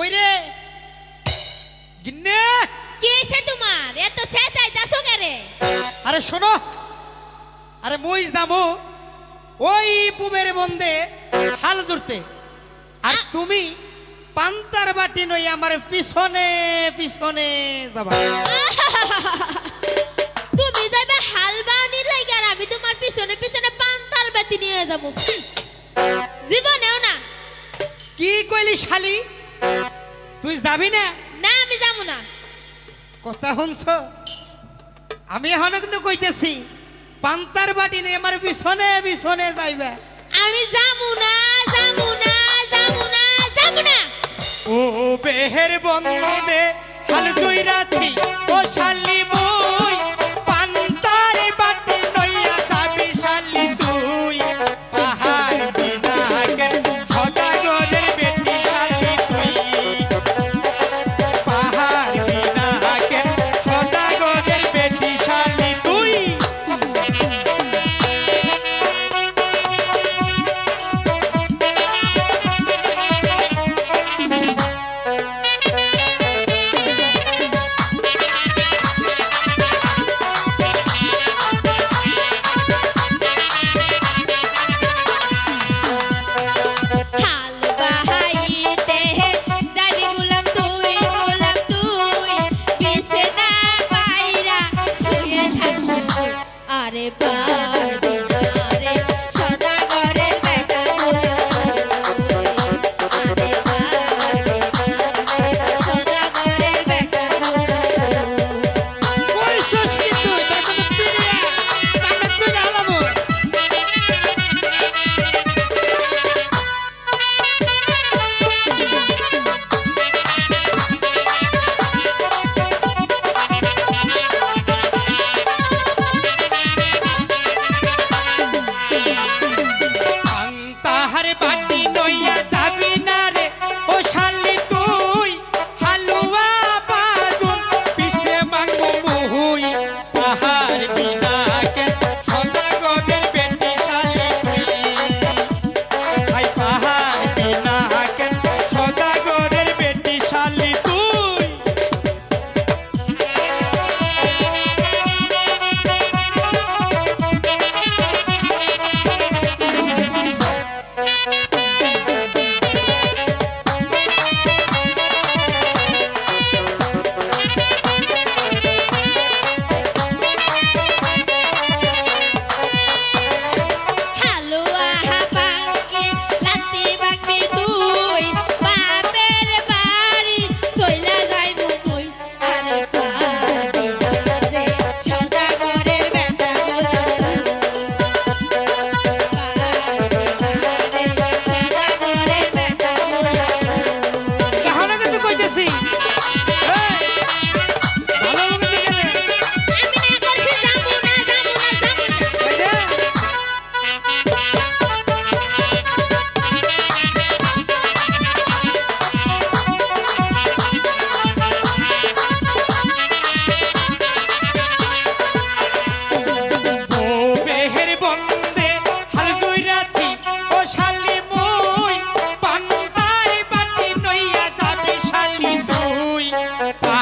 কই রে গিন্নে! কি হইছে তোমার? এত চেতাইতাছো কেরে আরে শোনো। আরে মুই যাব ওই পুবের বন্দে হাল জুড়তে। আর তুমি পান্তার বাটি নই আমার পিছনে পিছনে যাবা। তুমি যাবে হাল বাউনির লাগি আর আমি তোমার পিছনে পিছনে পান্তার বাতি নিয়ে যাব জীবনেও না। কি কইলি শালি? তুই যাবি না? না আমি যাব না। কথা শুনছ? আমি এখন কিন্তু কইতেছি পান্তার বাটি নেই আমার বিছনে বিছনে যাইবে। আমি যাব না যাব না যাব না যাব না। ও বেহের বন্ধে হাল জুইরাছি ও শালি পাতি নইয়া ta